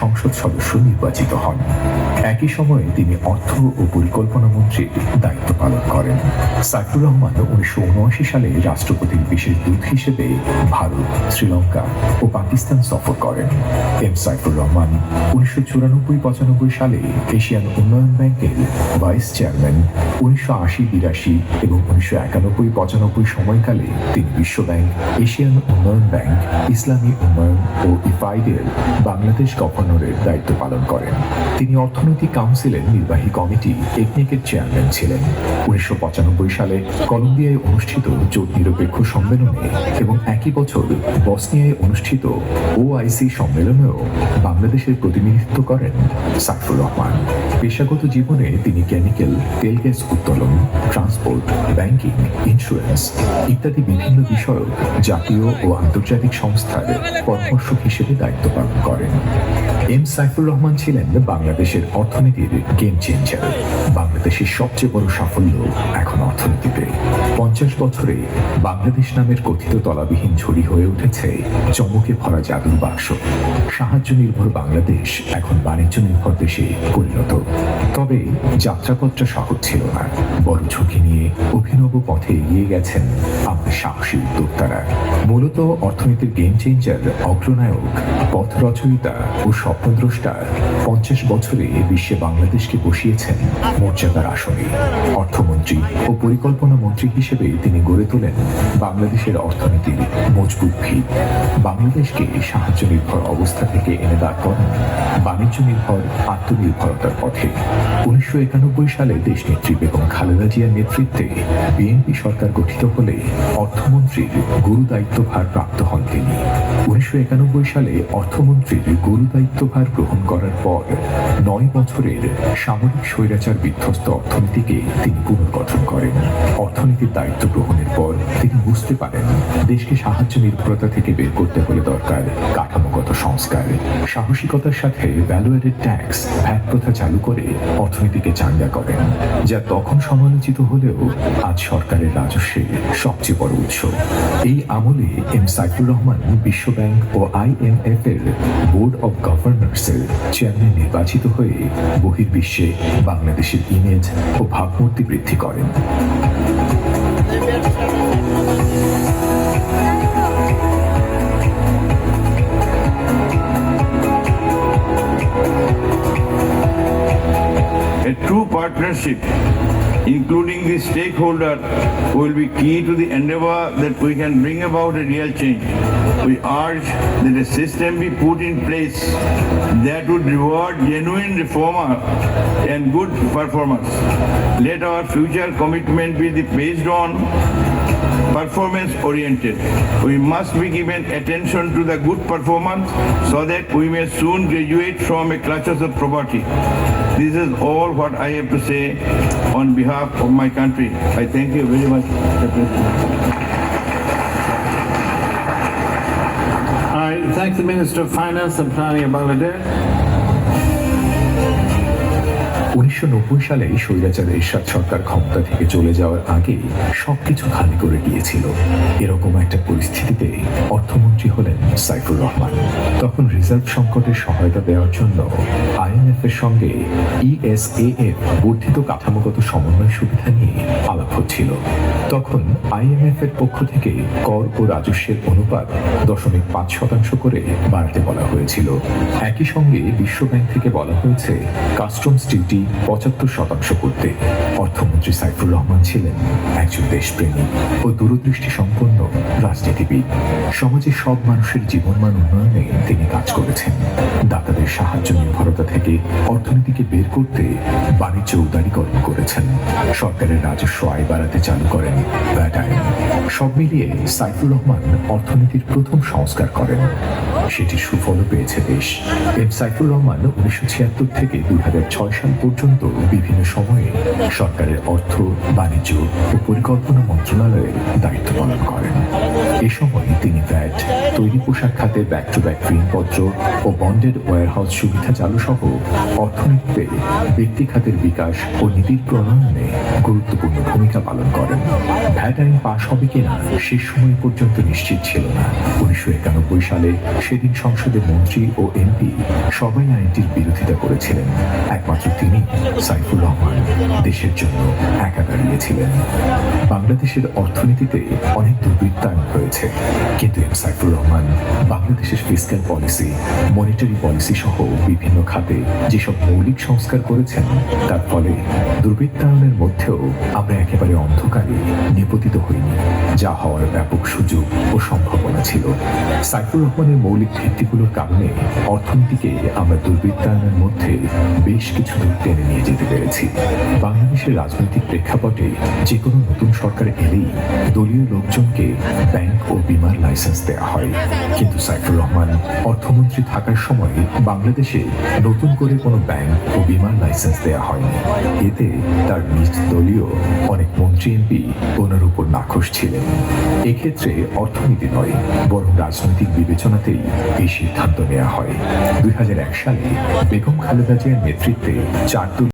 সংসদ সদস্য নির্বাচিত হন। একই সময়ে তিনি অর্থ ও পরিকল্পনা মন্ত্রীর দায়িত্ব পালন করেন। সাইফুর রহমান উনিশশো উনআশি সালে রাষ্ট্রপতির বিশেষ দূত হিসেবে ভারত, শ্রীলঙ্কা ও পাকিস্তান সফর করেন। এম সাইফুর রহমান উনিশশো চুরানব্বই পঁচানব্বই সালে এশিয়ান উন্নয়ন ব্যাংকের ভাইস চেয়ারম্যান, উনিশশো আশি বিরাশি এবং উনিশশো একানব্বই পঁচানব্বই সময়কালে তিনি বিশ্ব ব্যাংক, এশিয়ান উন্নয়ন ব্যাংক, ইসলামী উন্নয়ন ও ইফাইডের বাংলাদেশ গভর্নরের দায়িত্ব পালন করেন। তিনি অর্থনৈতিক কাউন্সিলের নির্বাহী কমিটি টেকনিকের চেয়ারম্যান ছিলেন। উনিশশো পঁচানব্বই সালে কলম্বিয়ায় অনুষ্ঠিত জোট নিরপেক্ষ সম্মেলনে এবং একই বছর বসনিয়ায় অনুষ্ঠিত ওআইসি সম্মেলনেও বাংলাদেশের প্রতিনিধিত্ব করেন সাইফুর রহমান। পেশাগত জীবনে তিনি কেমিক্যাল, তেল গ্যাস উত্তোলন, ট্রান্সপোর্ট, ব্যাংকিং, ইন্স্যুরেন্স ইত্যাদি বিভিন্ন বিষয়ক জাতীয় ও আন্তর্জাতিক সংস্থার পরামর্শক হিসেবে দায়িত্ব পালন করেন। এম সাইফুর রহমান ছিলেন বাংলাদেশের অর্থনীতির গেম চেঞ্জার বাংলাদেশের সবচেয়ে বড় সাফল্য এখন অর্থনীতিতে। পঞ্চাশ বছরে বাংলাদেশ নামের কথিত তলাবিহীন ঝুড়ি হয়ে উঠেছে চমকে ভরা জাদুর বাক্স। সাহায্য নির্ভর বাংলাদেশ এখন বাণিজ্য নির্ভর দেশে পরিণত। তবে যাত্রাপথটা সহজ ছিল না। বড় ঝুঁকি নিয়ে অভিনব পথে এগিয়ে গেছেন আমাদের সাহসী উদ্যোক্তারা। মূলত অর্থনীতির গেম চেঞ্জার অগ্রনায়ক, পথ রচয়িতা ও স্বপ্নদ্রষ্টা পঞ্চাশ বছরে বিশ্বে বাংলাদেশকে বসিয়েছেন মর্যাদার আসনে। অর্থমন্ত্রী ও পরিকল্পনা মন্ত্রী হিসেবে তিনি গড়ে তোলেন বাংলাদেশের অর্থনীতির মজবুত ভিত। বাংলাদেশকে সাহায্য নির্ভর অবস্থা থেকে এনে দাঁড় করেন বাণিজ্য নির্ভর আত্মনির্ভরতার পথে। উনিশশো একানব্বই সালে দেশনেত্রী বেগম খালেদা জিয়ার নেতৃত্বে বিএনপি সরকার গঠিত হলে অর্থমন্ত্রীর গুরু দায়িত্বভার প্রাপ্ত হন তিনি। উনিশশো একানব্বই সালে অর্থমন্ত্রীর গুরু দায়িত্বভার গ্রহণ করার পর নয় বছরের সামরিক স্বৈরাচার বিধ্বস্ত অর্থনীতিকে তিনি পুনর্গঠন করেন। অর্থনীতির দায়িত্ব গ্রহণের পর তিনি বুঝতে পারেন, দেশকে সাহায্য নির্ভরতা থেকে বের করতে হলে দরকার কাঠামোগত সংস্কার। সাহসিকতার সাথে ভ্যালু ট্যাক্স ভ্যাট প্রথা চালু করে অর্থনীতিকে চাঙ্গা করেন, যা তখন সমালোচিত হলেও আজ সরকারের রাজস্বের সবচেয়ে বড় উৎস। এই আমলে এম সাইফুর রহমান বিশ্ব ব্যাংক ও আইএমএফ এর বোর্ড অব গভর্নর্সের চেয়ারম্যান নির্বাচিত হয়ে বহির্বিশ্বে বাংলাদেশের ইমেজ ও ভাবমূর্তি বৃদ্ধি করেন। Including the stakeholder, will be key to the endeavor that we can bring about a real change. We urge that a system be put in place that would reward genuine reformer and good performance. Let our future commitment be based on performance oriented. We must be given attention to the good performance so that we may soon graduate from a clutches of poverty. This is all what I have to say on behalf of my country. I thank you very much, Mr. President. I thank the Minister of Finance and Planning of Bangladesh. উনিশশো নব্বই সালে স্বৈরাচার এরশাদ সরকার ক্ষমতা থেকে চলে যাওয়ার আগে সবকিছু খালি করে দিয়েছিল। এরকম একটা পরিস্থিতিতে অর্থমন্ত্রী হলেন সাইফুর রহমান। তখন রিজার্ভ সংকটের সহায়তা দেওয়ার জন্য আইএমএফ এর সঙ্গে E ইএসএএফ বর্ধিত কাঠামোগত সমন্বয় সুবিধা নিয়ে আলাপ হচ্ছিল। তখন আইএমএফ এর পক্ষ থেকে কর ও রাজস্বের অনুপাত দশমিক পাঁচ শতাংশ করে বাড়াতে বলা হয়েছিল। একই সঙ্গে বিশ্ব ব্যাংক থেকে বলা হয়েছে, কাস্টমস ডিউটি পঁচাত্তর শতাংশ করতে অর্থমন্ত্রী সাইফুর রহমান ছিলেন একজন দেশপ্রেমী ও দূরদৃষ্টি সম্পন্ন রাজনীতিবিদ। সমাজের সব মানুষের জীবনমান উন্নয়নে তিনি কাজ করেছেন। দাতাদের সাহায্য নির্ভরতা থেকে অর্থনীতিকে বের করতে বাণিজ্য উদারীকরণ করেছেন। সরকারের রাজস্ব আয় বাড়াতে চালু করেন ভ্যাট সব মিলিয়ে সাইফুর রহমান অর্থনীতির প্রথম সংস্কার করেন। সেটির সুফলও পেয়েছে দেশ। এম সাইফুর রহমান উনিশশো ছিয়াত্তর থেকে দুই হাজার ছয় সাল পর্যন্ত বিভিন্ন সময়ে সরকারের অর্থ, বাণিজ্য ও পরিকল্পনা মন্ত্রণালয়ের দায়িত্ব পালন করেন। এ সময় তিনি ভ্যাট তৈরি পোশাক খাতে ব্যাক টু ব্যাক ঋণপত্র ও বন্ডেড ওয়ারহাউস সুবিধা চালু সহ অর্থনীতিতে ব্যক্তি খাতের বিকাশ ও নীতির প্রণয়নে গুরুত্বপূর্ণ ভূমিকা পালন করেন। ভ্যাট আইন পাশ হবে কিনা শেষ সময় পর্যন্ত নিশ্চিত ছিল না। উনিশশো একানব্বই সালে সেদিন সংসদের মন্ত্রী ও এমপি সবাই আইনটির বিরোধিতা করেছিলেন। একমাত্র তিনি সাইফুর রহমান দেশের জন্য একা দাঁড়িয়েছিলেন। বাংলাদেশের অর্থনীতিতে অনেক দুর্বৃত্তায়ন হয়েছে কিন্তু এম সাইফুর রহমান বাংলাদেশের ফিসক্যাল পলিসি মনিটারি পলিসি সহ বিভিন্ন খাতে যেসব মৌলিক সংস্কার করেছেন, তার ফলে দুর্বৃত্তায়নের মধ্যেও আমরা একেবারে অন্ধকারে নিপতিত হইনি, যা হওয়ার ব্যাপক সুযোগ ও সম্ভাবনা ছিল। সাইফুর রহমানের মৌলিক ভিত্তিগুলোর কারণে অর্থনীতিকে আমরা দুর্বৃত্তায়নের মধ্যে বেশ কিছু দূর টেনে নিয়ে যেতে পেরেছি। বাংলাদেশের রাজনৈতিক প্রেক্ষাপটে যে কোনো নতুন সরকার এলেই দলীয় লোকজনকে ব্যাংক ও বিমার লাইসেন্স দেওয়া হয়। কিন্তু সাইফুর রহমান অর্থমন্ত্রী থাকার সময় বাংলাদেশে নতুন করে কোনো ব্যাংক ও বিমার লাইসেন্স দেওয়া হয়নি। এতে তার নিজ দলীয় অনেক মন্ত্রী এমপি ওনার উপর নাখোশ ছিলেন। এক্ষেত্রে অর্থনীতি নয়, বরং রাজনৈতিক বিবেচনাতেই এই সিদ্ধান্ত নেওয়া হয়। দুই হাজার এক সালে বেগম খালেদা জিয়ার নেতৃত্বে start to